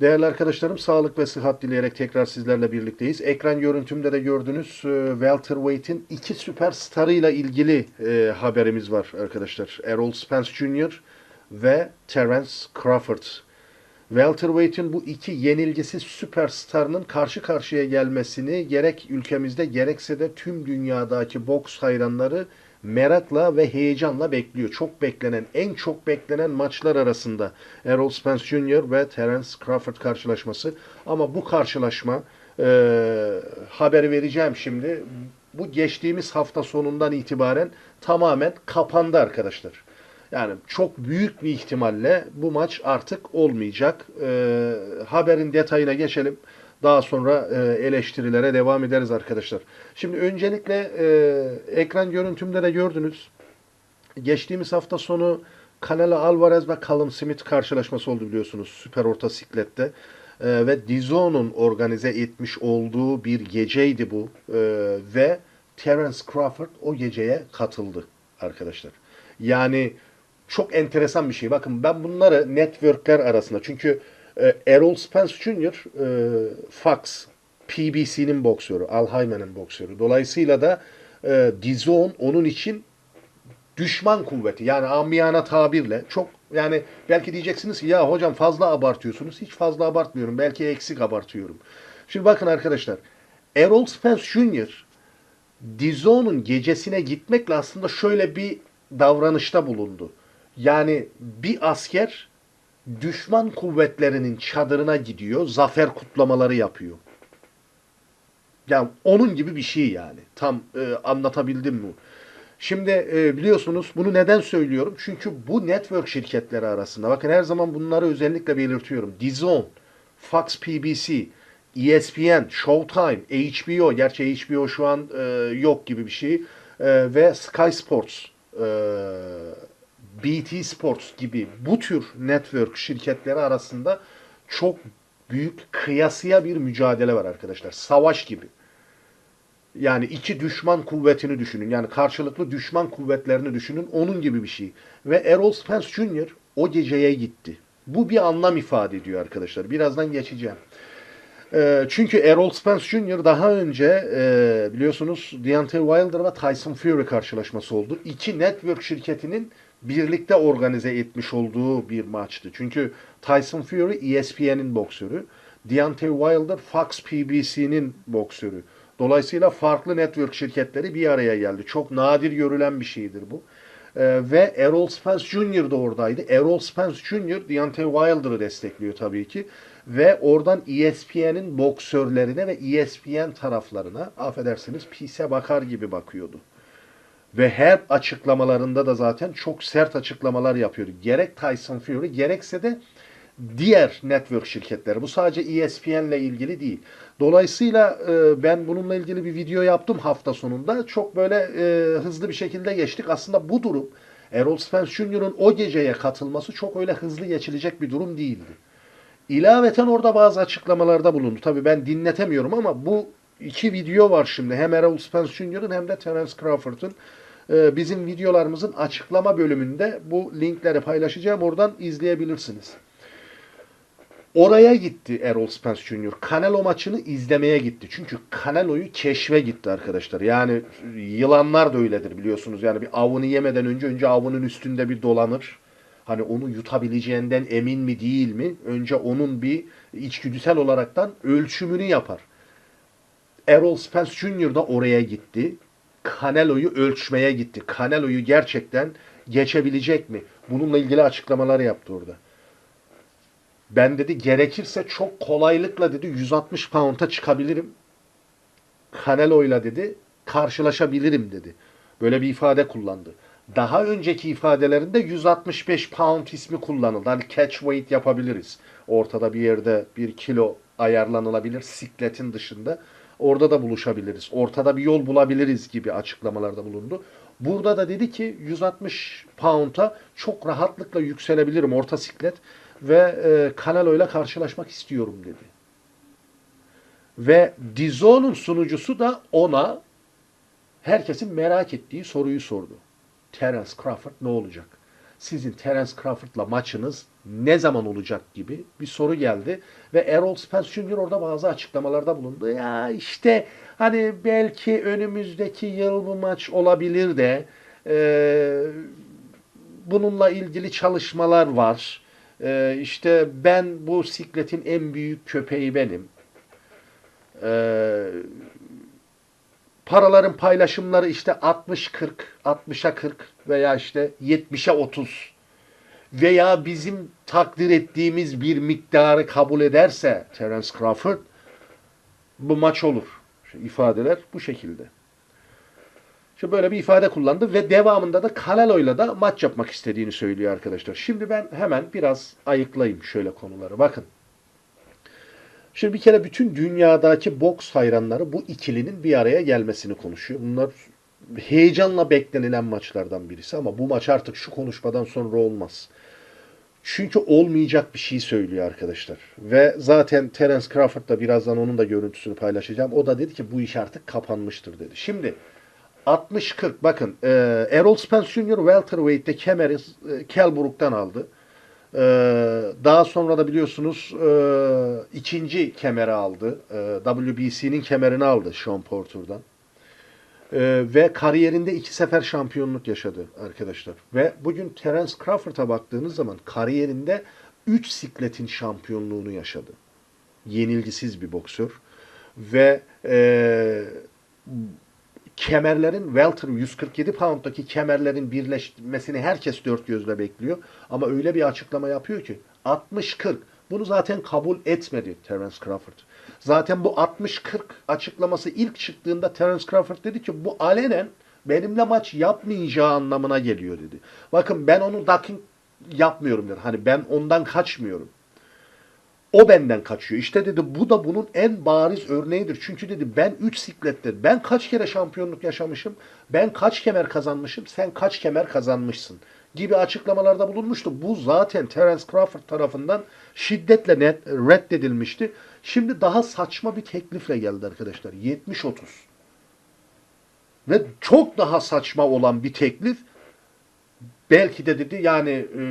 Değerli arkadaşlarım sağlık ve sıhhat dileyerek tekrar sizlerle birlikteyiz. Ekran görüntümde de gördüğünüz e, welterweight'in iki süperstarıyla ilgili e, haberimiz var arkadaşlar. Errol Spence Jr. ve Terence Crawford. Welterweight'in bu iki yenilgisiz süperstarının karşı karşıya gelmesini gerek ülkemizde gerekse de tüm dünyadaki boks hayranları merakla ve heyecanla bekliyor. Çok beklenen, en çok beklenen maçlar arasında Errol Spence Jr. ve Terence Crawford karşılaşması. Ama bu karşılaşma e, haberi vereceğim şimdi. Bu geçtiğimiz hafta sonundan itibaren tamamen kapandı arkadaşlar. Yani çok büyük bir ihtimalle bu maç artık olmayacak. E, haberin detayına geçelim. Daha sonra e, eleştirilere devam ederiz arkadaşlar. Şimdi öncelikle e, ekran görüntümde de gördünüz. Geçtiğimiz hafta sonu Canelo Alvarez ve Callum Smith karşılaşması oldu biliyorsunuz süper orta siklette. E, ve DAZN'un organize etmiş olduğu bir geceydi bu. E, ve Terence Crawford o geceye katıldı arkadaşlar. Yani çok enteresan bir şey. Bakın ben bunları networkler arasında çünkü e, Errol Spence Jr. E, Fox, PBC'nin boksörü, Al Hayman'ın boksörü. Dolayısıyla da e, DAZN onun için düşman kuvveti. Yani amiyana tabirle çok yani belki diyeceksiniz ki ya hocam fazla abartıyorsunuz. Hiç fazla abartmıyorum. Belki eksik abartıyorum. Şimdi bakın arkadaşlar. Errol Spence Jr. DAZN'un gecesine gitmekle aslında şöyle bir davranışta bulundu. Yani bir asker düşman kuvvetlerinin çadırına gidiyor, zafer kutlamaları yapıyor. Yani onun gibi bir şey yani. Tam e, anlatabildim mi? Şimdi e, biliyorsunuz bunu neden söylüyorum? Çünkü bu network şirketleri arasında, bakın her zaman bunları özellikle belirtiyorum. DAZN, Fox PBC, ESPN, Showtime, HBO, gerçi HBO şu an e, yok gibi bir şey, e, ve Sky Sports, e, BT Sports gibi bu tür network şirketleri arasında çok büyük kıyasıya bir mücadele var arkadaşlar. Savaş gibi. Yani iki düşman kuvvetini düşünün. Yani karşılıklı düşman kuvvetlerini düşünün. Onun gibi bir şey. Ve Errol Spence Jr. o geceye gitti. Bu bir anlam ifade ediyor arkadaşlar. Birazdan geçeceğim. E, çünkü Errol Spence Jr. daha önce e, biliyorsunuz Deontay Wilder ve Tyson Fury karşılaşması oldu. İki network şirketinin birlikte organize etmiş olduğu bir maçtı. Çünkü Tyson Fury ESPN'in boksörü, Deontay Wilder Fox PBC'nin boksörü. Dolayısıyla farklı network şirketleri bir araya geldi. Çok nadir görülen bir şeydir bu. Ee, ve Errol Spence Jr. da oradaydı. Errol Spence Jr. Deontay Wilder'ı destekliyor tabii ki. Ve oradan ESPN'in boksörlerine ve ESPN taraflarına affedersiniz pise bakar gibi bakıyordu. Ve her açıklamalarında da zaten çok sert açıklamalar yapıyordu. Gerek Tyson Fury gerekse de diğer network şirketleri. Bu sadece ESPN ile ilgili değil. Dolayısıyla e, ben bununla ilgili bir video yaptım hafta sonunda. Çok böyle e, hızlı bir şekilde geçtik. Aslında bu durum Errol Spence Jr.'ın o geceye katılması çok öyle hızlı geçilecek bir durum değildi. İlaveten orada bazı açıklamalarda bulundu. Tabii ben dinletemiyorum ama bu iki video var şimdi. Hem Errol Spence Jr.'ın hem de Terence Crawford'ın. Ee, bizim videolarımızın açıklama bölümünde bu linkleri paylaşacağım. Oradan izleyebilirsiniz. Oraya gitti Errol Spence Jr. Canelo maçını izlemeye gitti. Çünkü Canelo'yu keşfe gitti arkadaşlar. Yani yılanlar da öyledir biliyorsunuz. Yani bir avını yemeden önce önce avının üstünde bir dolanır. Hani onu yutabileceğinden emin mi değil mi? Önce onun bir içgüdüsel olaraktan ölçümünü yapar. Errol Spence Jr. da oraya gitti. Canelo'yu ölçmeye gitti. Canelo'yu gerçekten geçebilecek mi? Bununla ilgili açıklamalar yaptı orada. Ben dedi gerekirse çok kolaylıkla dedi 160 pound'a çıkabilirim. Canelo'yla dedi karşılaşabilirim dedi. Böyle bir ifade kullandı. Daha önceki ifadelerinde 165 pound ismi kullanıldı. Hani catch weight yapabiliriz. Ortada bir yerde bir kilo ayarlanılabilir sikletin dışında. Orada da buluşabiliriz. Ortada bir yol bulabiliriz gibi açıklamalarda bulundu. Burada da dedi ki 160 pound'a çok rahatlıkla yükselebilirim orta siklet ve e, Canelo ile karşılaşmak istiyorum dedi. Ve Dizon'un sunucusu da ona herkesin merak ettiği soruyu sordu. Terence Crawford ne olacak? Sizin Terence Crawford'la maçınız ne zaman olacak gibi bir soru geldi. Ve Errol Spence Jr. orada bazı açıklamalarda bulundu. Ya işte hani belki önümüzdeki yıl bu maç olabilir de e, bununla ilgili çalışmalar var. E, işte ben bu sikletin en büyük köpeği benim. E, paraların paylaşımları işte 60-40, 60'a 40 veya işte 70'e 30 veya bizim takdir ettiğimiz bir miktarı kabul ederse Terence Crawford bu maç olur. Şu ifadeler bu şekilde. İşte böyle bir ifade kullandı ve devamında da Canelo'yla da maç yapmak istediğini söylüyor arkadaşlar. Şimdi ben hemen biraz ayıklayayım şöyle konuları. Bakın. Şimdi bir kere bütün dünyadaki boks hayranları bu ikilinin bir araya gelmesini konuşuyor. Bunlar heyecanla beklenilen maçlardan birisi ama bu maç artık şu konuşmadan sonra olmaz. Çünkü olmayacak bir şey söylüyor arkadaşlar. Ve zaten Terence Crawford da birazdan onun da görüntüsünü paylaşacağım. O da dedi ki bu iş artık kapanmıştır dedi. Şimdi 60-40 bakın e, Errol Spence Jr. welterweight'te kemeri e, Kell Brook'tan aldı. E, daha sonra da biliyorsunuz e, ikinci kemeri aldı. E, WBC'nin kemerini aldı Sean Porter'dan. Ee, ve kariyerinde iki sefer şampiyonluk yaşadı arkadaşlar. Ve bugün Terence Crawford'a baktığınız zaman kariyerinde 3 sikletin şampiyonluğunu yaşadı. Yenilgisiz bir boksör. Ve e, kemerlerin welter 147 pound'daki kemerlerin birleşmesini herkes dört gözle bekliyor. Ama öyle bir açıklama yapıyor ki 60-40 bunu zaten kabul etmedi Terence Crawford. Zaten bu 60-40 açıklaması ilk çıktığında Terence Crawford dedi ki bu alenen benimle maç yapmayacağı anlamına geliyor dedi. Bakın ben onu ducking yapmıyorum dedi. Hani ben ondan kaçmıyorum. O benden kaçıyor. İşte dedi bu da bunun en bariz örneğidir. Çünkü dedi ben 3 siklette ben kaç kere şampiyonluk yaşamışım, ben kaç kemer kazanmışım, sen kaç kemer kazanmışsın gibi açıklamalarda bulunmuştu. Bu zaten Terence Crawford tarafından şiddetle net reddedilmişti. Şimdi daha saçma bir teklifle geldi arkadaşlar. 70-30. Ve çok daha saçma olan bir teklif belki de dedi yani e,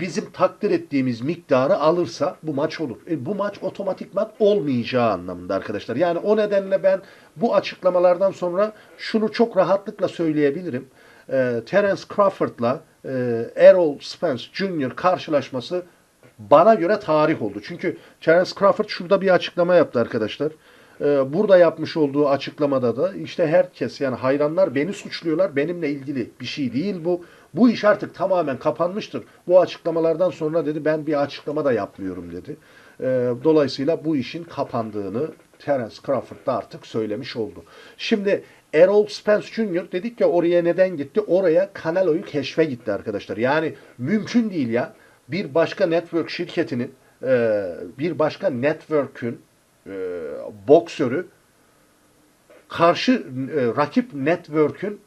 bizim takdir ettiğimiz miktarı alırsa bu maç olur. E, bu maç otomatikman olmayacağı anlamında arkadaşlar. Yani o nedenle ben bu açıklamalardan sonra şunu çok rahatlıkla söyleyebilirim. E, Terence Crawford'la e, Errol Spence Jr. karşılaşması bana göre tarih oldu. Çünkü Terence Crawford şurada bir açıklama yaptı arkadaşlar. Ee, burada yapmış olduğu açıklamada da işte herkes yani hayranlar beni suçluyorlar. Benimle ilgili bir şey değil bu. Bu iş artık tamamen kapanmıştır. Bu açıklamalardan sonra dedi ben bir açıklama da yapmıyorum dedi. Ee, dolayısıyla bu işin kapandığını Terence Crawford da artık söylemiş oldu. Şimdi Errol Spence Jr. dedik ya oraya neden gitti? Oraya Canelo'yu keşfe gitti arkadaşlar. Yani mümkün değil ya bir başka network şirketinin e, bir başka network'ün e, boksörü karşı e, rakip network'ün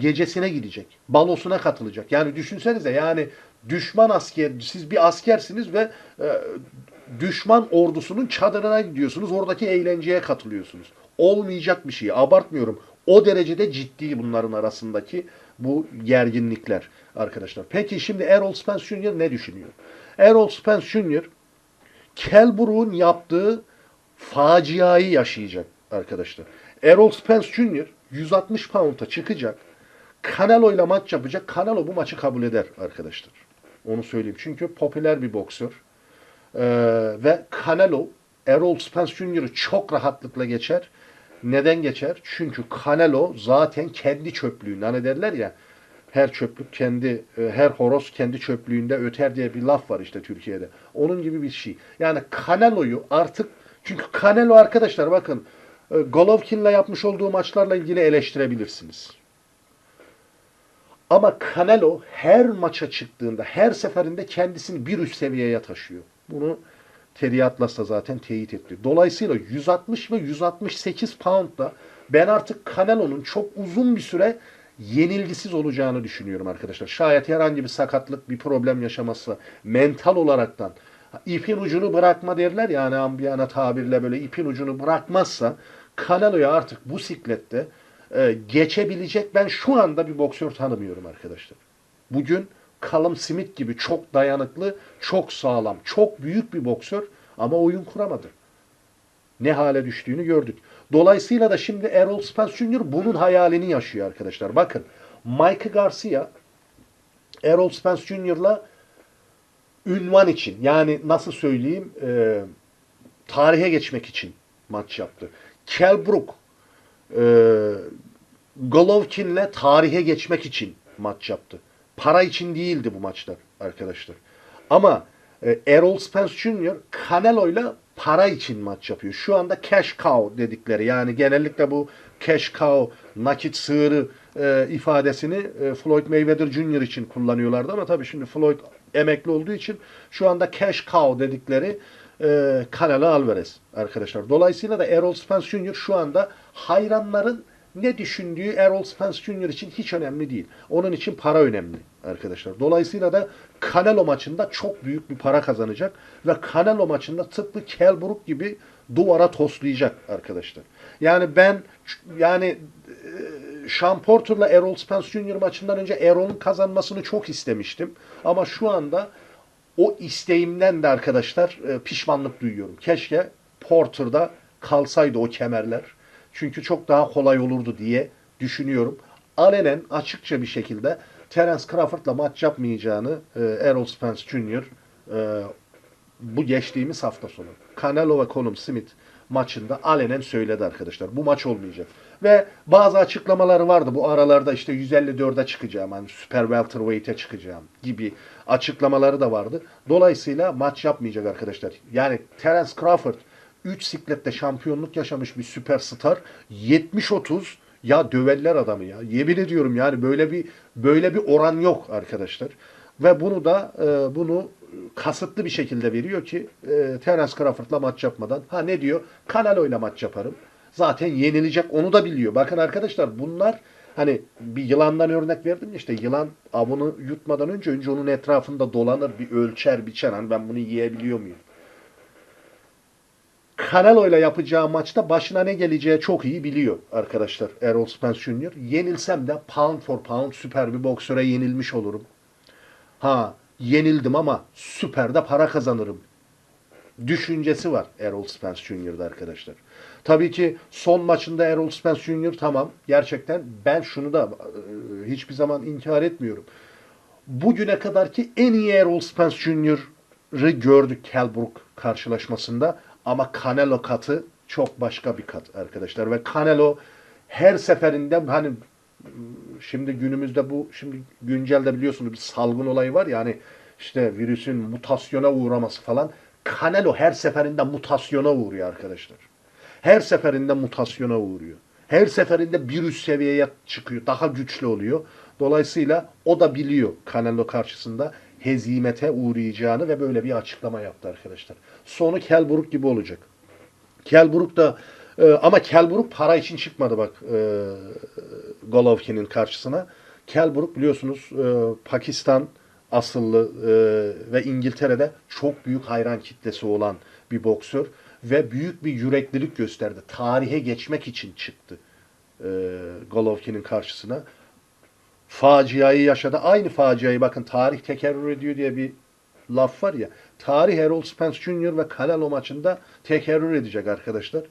gecesine gidecek. Balosuna katılacak. Yani düşünsenize yani düşman asker siz bir askersiniz ve düşman ordusunun çadırına gidiyorsunuz. Oradaki eğlenceye katılıyorsunuz. Olmayacak bir şey. Abartmıyorum. O derecede ciddi bunların arasındaki bu gerginlikler arkadaşlar. Peki şimdi Errol Spence Jr. ne düşünüyor? Errol Spence Jr. Kell Brook'un yaptığı faciayı yaşayacak arkadaşlar. Errol Spence Jr. 160 pound'a çıkacak. Canelo ile maç yapacak. Canelo bu maçı kabul eder arkadaşlar. Onu söyleyeyim. Çünkü popüler bir boksör. Ee, ve Canelo Errol Spence Jr.'ı çok rahatlıkla geçer. Neden geçer? Çünkü Canelo zaten kendi çöplüğünde. Hani derler ya her çöplük kendi, e, her horoz kendi çöplüğünde öter diye bir laf var işte Türkiye'de. Onun gibi bir şey. Yani Canelo'yu artık çünkü Canelo arkadaşlar bakın Golovkin'le yapmış olduğu maçlarla ilgili eleştirebilirsiniz. Ama Canelo her maça çıktığında, her seferinde kendisini bir üst seviyeye taşıyor. Bunu Terry Atlas da zaten teyit etti. Dolayısıyla 160 ve 168 poundda ben artık Canelo'nun çok uzun bir süre yenilgisiz olacağını düşünüyorum arkadaşlar. Şayet herhangi bir sakatlık, bir problem yaşaması mental olaraktan ipin ucunu bırakma derler ya hani ambiyana tabirle böyle ipin ucunu bırakmazsa Canelo'ya artık bu siklette e, geçebilecek ben şu anda bir boksör tanımıyorum arkadaşlar. Bugün Callum Smith gibi çok dayanıklı, çok sağlam, çok büyük bir boksör ama oyun kuramadı. Ne hale düştüğünü gördük. Dolayısıyla da şimdi Errol Spence Jr. bunun hayalini yaşıyor arkadaşlar. Bakın Mike Garcia Errol Spence Jr.'la ünvan için yani nasıl söyleyeyim e, tarihe geçmek için maç yaptı. Kell Brook e, Golovkin'le tarihe geçmek için maç yaptı. Para için değildi bu maçlar arkadaşlar. Ama e, Errol Spence Jr. Canelo'yla para için maç yapıyor. Şu anda cash cow dedikleri yani genellikle bu cash cow nakit sığırı e, ifadesini e, Floyd Mayweather Jr. için kullanıyorlardı ama tabii şimdi Floyd emekli olduğu için şu anda cash cow dedikleri e, Canelo Alvarez arkadaşlar. Dolayısıyla da Errol Spence Jr. şu anda hayranların ne düşündüğü Errol Spence Jr. için hiç önemli değil. Onun için para önemli arkadaşlar. Dolayısıyla da Canelo maçında çok büyük bir para kazanacak ve Canelo maçında tıpkı Kell Brook gibi duvara toslayacak arkadaşlar. Yani ben yani e, Sean Porter'la Errol Spence Jr. maçından önce Errol'un kazanmasını çok istemiştim. Ama şu anda o isteğimden de arkadaşlar e, pişmanlık duyuyorum. Keşke Porter'da kalsaydı o kemerler. Çünkü çok daha kolay olurdu diye düşünüyorum. Alenen açıkça bir şekilde Terence Crawford'la maç yapmayacağını e, Errol Spence Jr. e, bu geçtiğimiz hafta sonu Canelo ve Colum Smith maçında alenen söyledi arkadaşlar. Bu maç olmayacak. Ve bazı açıklamaları vardı. Bu aralarda işte 154'e çıkacağım. Hani Super Welterweight'e çıkacağım gibi açıklamaları da vardı. Dolayısıyla maç yapmayacak arkadaşlar. Yani Terence Crawford 3 siklette şampiyonluk yaşamış bir süperstar 70-30 ya döveller adamı ya. Yemin ediyorum yani böyle bir böyle bir oran yok arkadaşlar. Ve bunu da e, bunu kasıtlı bir şekilde veriyor ki e, Terence Crawford'la maç yapmadan. Ha ne diyor? Canelo'yla maç yaparım. Zaten yenilecek onu da biliyor. Bakın arkadaşlar bunlar hani bir yılandan örnek verdim işte yılan avını yutmadan önce önce onun etrafında dolanır bir ölçer biçer. Hani ben bunu yiyebiliyor muyum? Canelo ile yapacağı maçta başına ne geleceği çok iyi biliyor arkadaşlar Errol Spence Jr. Yenilsem de pound for pound süper bir boksöre yenilmiş olurum. Ha yenildim ama süper de para kazanırım. Düşüncesi var Errol Spence Jr.'da arkadaşlar. Tabii ki son maçında Errol Spence Jr. tamam gerçekten ben şunu da e, hiçbir zaman inkar etmiyorum. Bugüne kadarki en iyi Errol Spence Jr.'ı gördük Kell Brook karşılaşmasında. Ama Canelo katı çok başka bir kat arkadaşlar. Ve Canelo her seferinde hani şimdi günümüzde bu şimdi güncelde biliyorsunuz bir salgın olayı var ya hani işte virüsün mutasyona uğraması falan. Canelo her seferinde mutasyona uğruyor arkadaşlar. Her seferinde mutasyona uğruyor. Her seferinde bir üst seviyeye çıkıyor. Daha güçlü oluyor. Dolayısıyla o da biliyor Canelo karşısında hezimete uğrayacağını ve böyle bir açıklama yaptı arkadaşlar. Sonu Kell Brook gibi olacak. Kell Brook da e, ama Kell Brook para için çıkmadı bak e, Golovkin'in karşısına. Kell Brook biliyorsunuz e, Pakistan asıllı e, ve İngiltere'de çok büyük hayran kitlesi olan bir boksör ve büyük bir yüreklilik gösterdi. Tarihe geçmek için çıktı e, Golovkin'in karşısına. Faciayı yaşadı. Aynı faciayı bakın tarih tekerrür ediyor diye bir laf var ya. Tarih Errol Spence Jr. ve Canelo maçında tekerrür edecek arkadaşlar.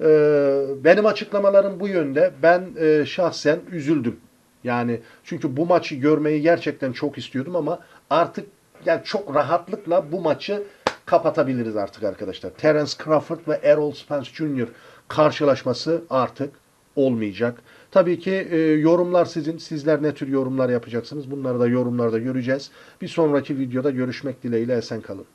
Ee, benim açıklamalarım bu yönde. Ben e, şahsen üzüldüm. Yani çünkü bu maçı görmeyi gerçekten çok istiyordum ama artık yani çok rahatlıkla bu maçı kapatabiliriz artık arkadaşlar. Terence Crawford ve Errol Spence Jr. karşılaşması artık olmayacak. Tabii ki e, yorumlar sizin. Sizler ne tür yorumlar yapacaksınız? Bunları da yorumlarda göreceğiz. Bir sonraki videoda görüşmek dileğiyle esen kalın.